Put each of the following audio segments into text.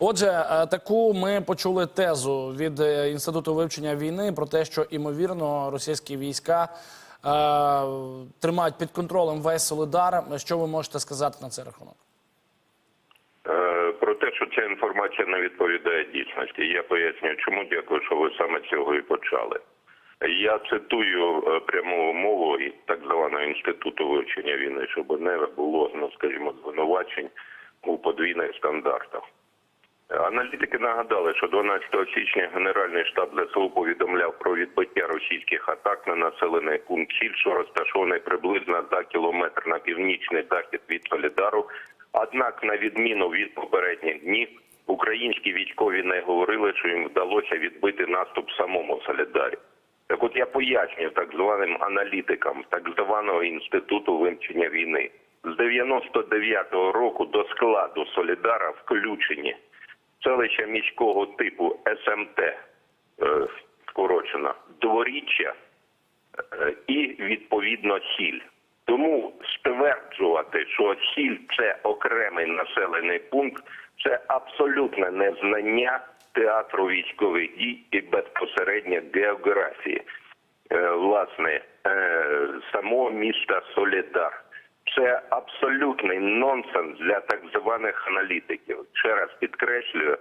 Отже, е, таку ми почули тезу від е, інституту вивчення війни про те, що імовірно російські війська е, тримають під контролем весь Солидар. Що ви можете сказати на цей рахунок? Е, Про те, що ця інформація не відповідає дійсності, я пояснюю, чому дякую, що ви саме цього і почали. Я цитую пряму мову і так званого інституту вивчення війни, щоб не було, ну скажімо, звинувачень у подвійних стандартах. Аналітики нагадали, що 12 січня Генеральний штаб ЗСУ повідомляв про відбиття російських атак на населений пункт Сіль, що розташований приблизно за кілометр на північний захід від Солідару. Однак, на відміну від попередніх днів, українські військові не говорили, що їм вдалося відбити наступ самому Солідарі. Так от я пояснюю так званим аналітикам так званого інституту вивчення війни. З 99-го року до складу Солідара включені селища міського типу СМТ, е, скорочено, дворіччя е, і відповідно сіль. Тому стверджувати, що сіль це окремий населений пункт, це абсолютне незнання театру військових дій і безпосередньо географії е, власне самого міста Солідар. Це абсолютний нонсенс для так званих аналітиків. Ще раз підкреслюю,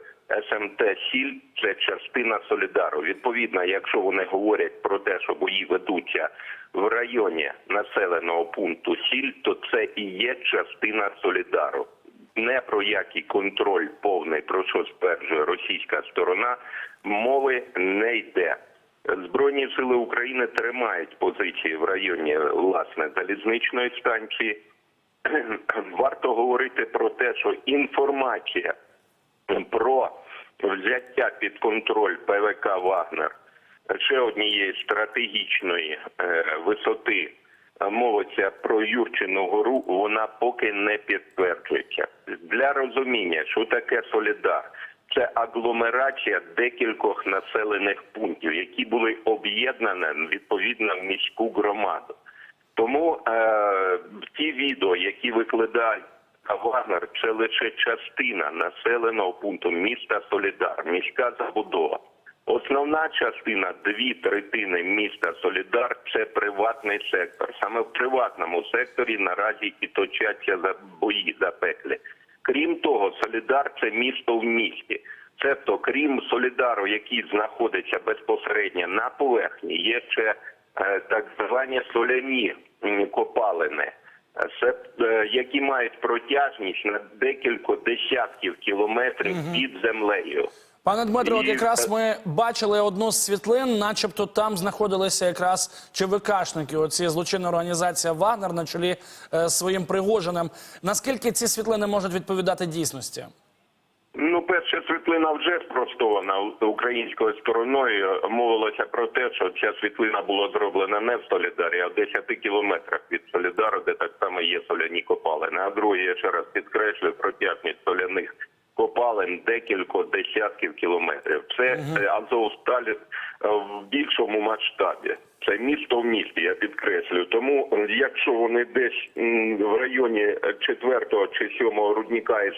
СМТ Сіль це частина Солідару. Відповідно, якщо вони говорять про те, що бої ведуться в районі населеного пункту Сіль, то це і є частина Солідару. Не про який контроль повний, про що стверджує російська сторона, мови не йде. Збройні сили України тримають позиції в районі власне залізничної станції. Варто говорити про те, що інформація про взяття під контроль ПВК Вагнер ще однієї стратегічної е, висоти мовиться про Юрчину гору, вона поки не підтверджується. Для розуміння, що таке Солідар, це агломерація декількох населених пунктів, які були об'єднані відповідно в міську громаду. Тому е, ті відео, які викладають Вагнер, це лише частина населеного пункту міста Солідар, міська забудова. Основна частина, дві третини міста Солідар, це приватний сектор. Саме в приватному секторі наразі і точаться за бої запеклі. Крім того, Солідар це місто в місті. Тобто, крім Солідару, який знаходиться безпосередньо на поверхні, є ще е, так звані соляні копалини, це, які мають протяжність на декілька десятків кілометрів під землею. Пане Дмитро, от якраз ми бачили одну з світлин, начебто там знаходилися якраз ЧВКшники, оці злочинна організація Вагнер на чолі е, своїм Пригожиним. Наскільки ці світлини можуть відповідати дійсності? Ну, перша світлина вже спростована українською стороною. Мовилося про те, що ця світлина була зроблена не в Солідарі, а в 10 кілометрах від Солідару, де так само є соляні копалини. А друге, я ще раз підкреслюю, протяжність соляних копалин декілька десятків кілометрів. Це Азовсталь е, в більшому масштабі. Це місто в місті, я підкреслюю. Тому, е, якщо вони десь в районі 4 чи 7 рудника і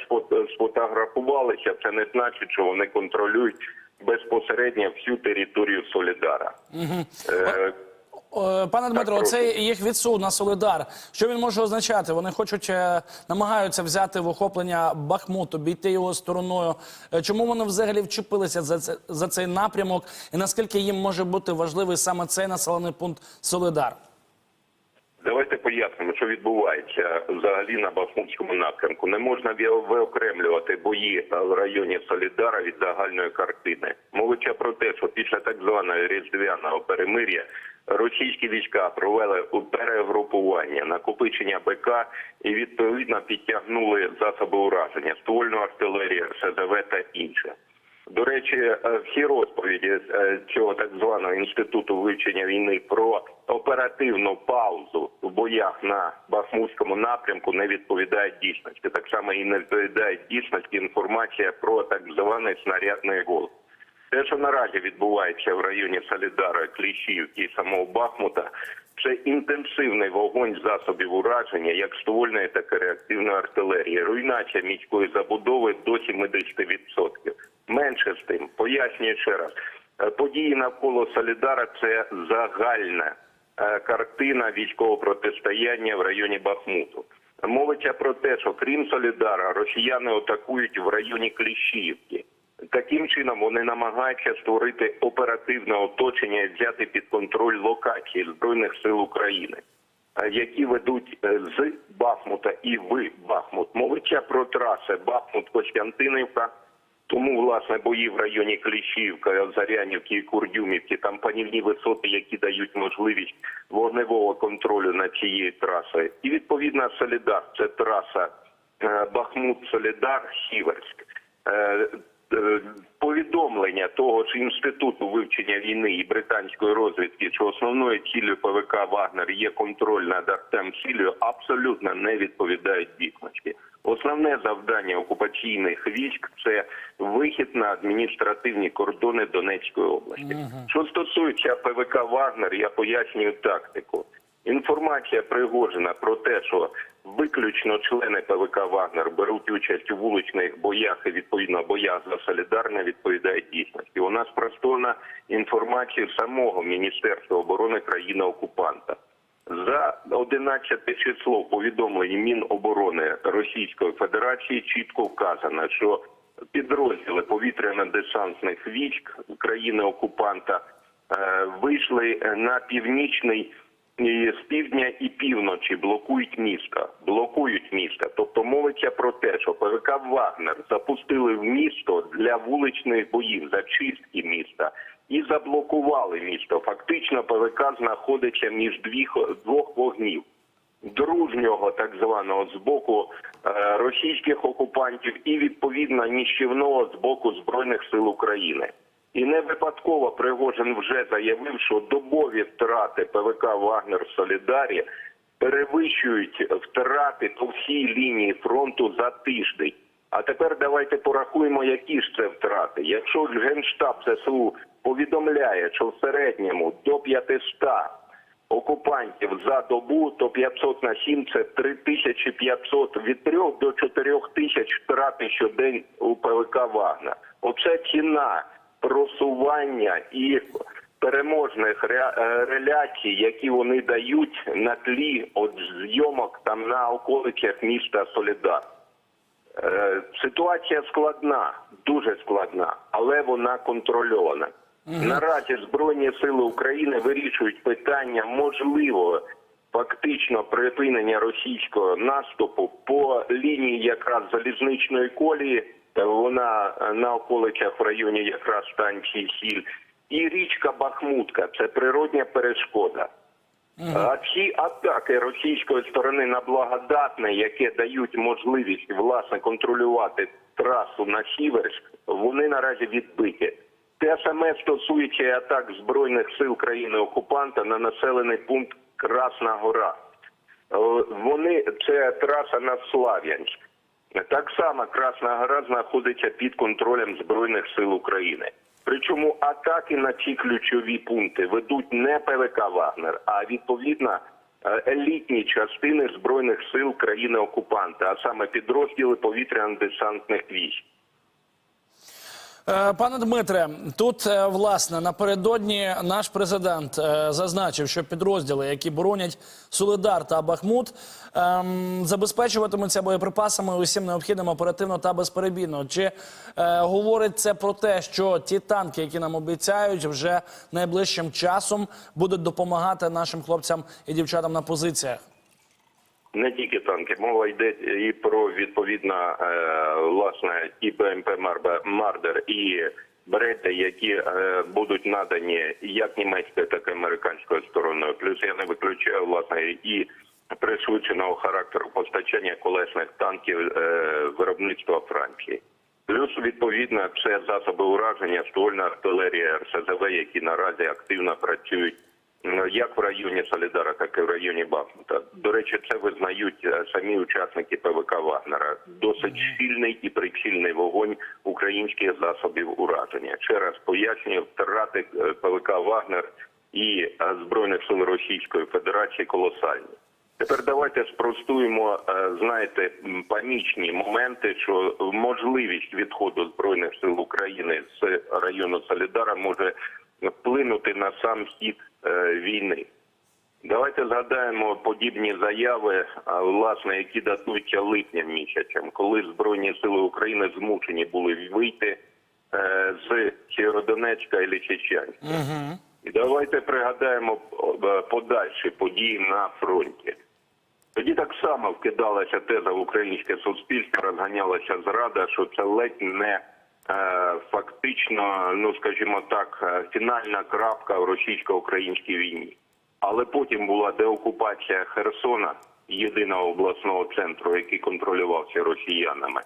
сфотографувалися, це не значить, що вони контролюють безпосередньо всю територію Солідара. Е, Е, Пане Дмитро, прошу. це їх відсуд на Солидар. Що він може означати? Вони хочуть е, намагаються взяти в охоплення Бахмут, обійти його стороною. Е, Чому вони взагалі вчепилися за це за цей напрямок? І наскільки їм може бути важливий саме цей населений пункт Солидар? Давайте пояснимо, що відбувається взагалі на Бахмутському напрямку. Не можна виокремлювати бої в районі Солідара від загальної картини. Мовиться про те, що після так званого різдвяного перемир'я російські війська провели у перегрупування, накопичення БК і відповідно підтягнули засоби ураження, ствольну артилерію, РСЗВ та інше. До речі, е, всі розповіді е, цього так званого інституту вивчення війни про оперативну паузу в боях на Бахмутському напрямку не відповідають дійсності. Так само і не відповідає дійсності інформація про так званий снарядний голод. Те, що наразі відбувається в районі Солідара, Кліщівки і самого Бахмута, це інтенсивний вогонь засобів ураження, як ствольної, так і реактивної артилерії. Руйнація міської забудови до 70%. Менше з тим, пояснюю ще раз. Е, Події навколо Солідара це загальна е, картина військового протистояння в районі Бахмуту. Мовиться про те, що крім Солідара, росіяни атакують в районі Кліщівки. Таким чином вони намагаються створити оперативне оточення і взяти під контроль локації збройних сил України, е, які ведуть е, з Бахмута і в Бахмут. Мовиться про траси Бахмут-Костянтинівка. Тому власне бої в районі Кліщівка, Зарянівки і Курдюмівки, там панівні висоти, які дають можливість вогневого контролю над цією трасою. І відповідно Солідар, це траса е, Бахмут-Солідар, Сіверськ. Е, Повідомлення того ж інституту вивчення війни і британської розвідки, що основною ціллю ПВК Вагнер є контроль над Артем Сілію, абсолютно не відповідають дійсності. Основне завдання окупаційних військ це вихід на адміністративні кордони Донецької області. Що стосується ПВК Вагнер, я пояснюю тактику. Інформація Пригожина про те, що виключно члени ПВК Вагнер беруть участь у вуличних боях і відповідно боях за солідарне відповідає дійсності. У нас спростована інформація самого Міністерства оборони країни окупанта. За 11 число в повідомленні Міноборони Російської Федерації чітко вказано, що підрозділи повітряно-десантних військ країни окупанта е, вийшли на північний з півдня і півночі блокують місто, блокують місто. Тобто мовиться про те, що ПВК Вагнер запустили в місто для вуличних боїв, зачистки міста і заблокували місто. Фактично, ПВК знаходиться між двох вогнів. Дружнього так званого з боку е, російських окупантів і відповідно ніщівного з боку збройних сил України. І не випадково Пригожин вже заявив, що добові втрати ПВК Вагнер Солідарі перевищують втрати по всій лінії фронту за тиждень. А тепер давайте порахуємо, які ж це втрати. Якщо Генштаб ЗСУ повідомляє, що в середньому до 500 окупантів за добу, то 500 на 7 – це 3500 від 3 до 4 тисяч втрати щодень у ПВК Вагнер. Оце ціна просування і переможних е, реляцій, які вони дають на тлі от зйомок там на околицях міста Солідар. Е, Ситуація складна, дуже складна, але вона контрольована. Наразі Збройні сили України вирішують питання можливо фактично припинення російського наступу по лінії якраз залізничної колії. Вона на околицях в районі якраз станції Сіль. І річка Бахмутка це природня перешкода. А ці атаки російської сторони на благодатне, яке дають можливість власне контролювати трасу на Сіверськ, вони наразі відбиті. Те саме стосується і атак збройних сил країни окупанта на населений пункт Красна Гора. Е, Вони це траса на Слав'янськ. Так само Красна Гора знаходиться під контролем збройних сил України. Причому атаки на ці ключові пункти ведуть не ПВК Вагнер, а відповідно е, елітні частини збройних сил країни окупанта, а саме підрозділи повітряно-десантних військ. Е, Пане Дмитре, тут е, власне напередодні наш президент е, зазначив, що підрозділи, які боронять Солидар та Бахмут, ем, забезпечуватимуться боєприпасами усім необхідним оперативно та безперебійно. Чи говорить це про те, що ті танки, які нам обіцяють, вже найближчим часом будуть допомагати нашим хлопцям і дівчатам на позиціях? Не тільки танки, мова йде і про відповідно е, власне і БМП «Марбе- Мардер, і Берети, які е, будуть надані як німецькою, так і американською стороною. Плюс я не виключаю власне і пришвидшеного характеру постачання колесних танків е, виробництва Франції. Плюс відповідно це засоби ураження, ствольна артилерія, РСЗВ, які наразі активно працюють як в районі Солідара, так і в районі Бахмута. До речі, це визнають е, самі учасники ПВК Вагнера. Досить сильний і прицільний вогонь українських засобів ураження. Ще раз пояснюю, втрати е, ПВК Вагнер і е, збройних сил Російської Федерації колосальні. Тепер давайте спростуємо, знаєте, панічні моменти, що можливість відходу збройних сил України з району Солідара може вплинути на сам хід війни. Давайте згадаємо подібні заяви, а, власне, які датуються липням місяцем, коли збройні сили України змушені були вийти е, з Сєвєродонецька і Лисичанська. І давайте пригадаємо е, подальші події на фронті. Тоді так само вкидалася теза в українське суспільство, розганялася зрада, що це ледь не е, фактично, ну скажімо так, е, фінальна крапка в російсько-українській війні. Але потім була деокупація Херсона, єдиного обласного центру, який контролювався росіянами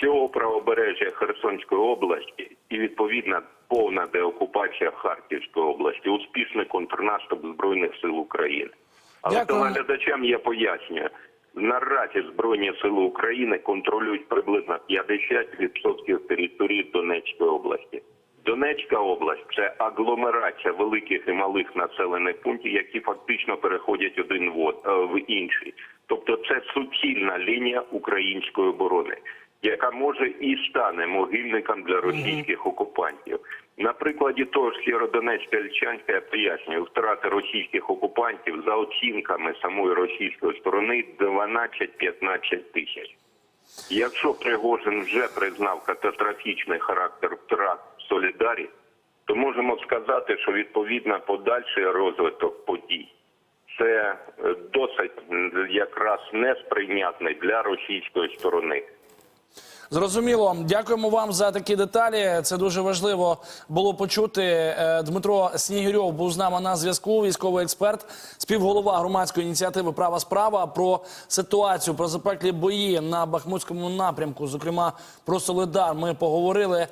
цього правобережжя Херсонської області і відповідна повна деокупація Харківської області, успішний контрнаступ збройних сил України. Але телеглядачам я пояснюю. Наразі Збройні Сили України контролюють приблизно 50% території Донецької області. Донецька область це агломерація великих і малих населених пунктів, які фактично переходять один в е, в інший. Тобто це суцільна лінія української оборони, яка може і стане могильником для російських окупантів. На прикладі того ж Сєвєродонецька Льчанська я пояснюю, втрати російських окупантів за оцінками самої російської сторони 12-15 тисяч. Якщо Пригожин вже признав катастрофічний характер втрат в Солідарі, то можемо сказати, що відповідно подальший розвиток подій це е, досить якраз несприйнятний для російської сторони. Зрозуміло. Дякуємо вам за такі деталі. Це дуже важливо було почути. Е, Дмитро Снігирьов був з нами на зв'язку. Військовий експерт, співголова громадської ініціативи Права справа про ситуацію, про запеклі бої на Бахмутському напрямку. Зокрема, про Солидар. Ми поговорили.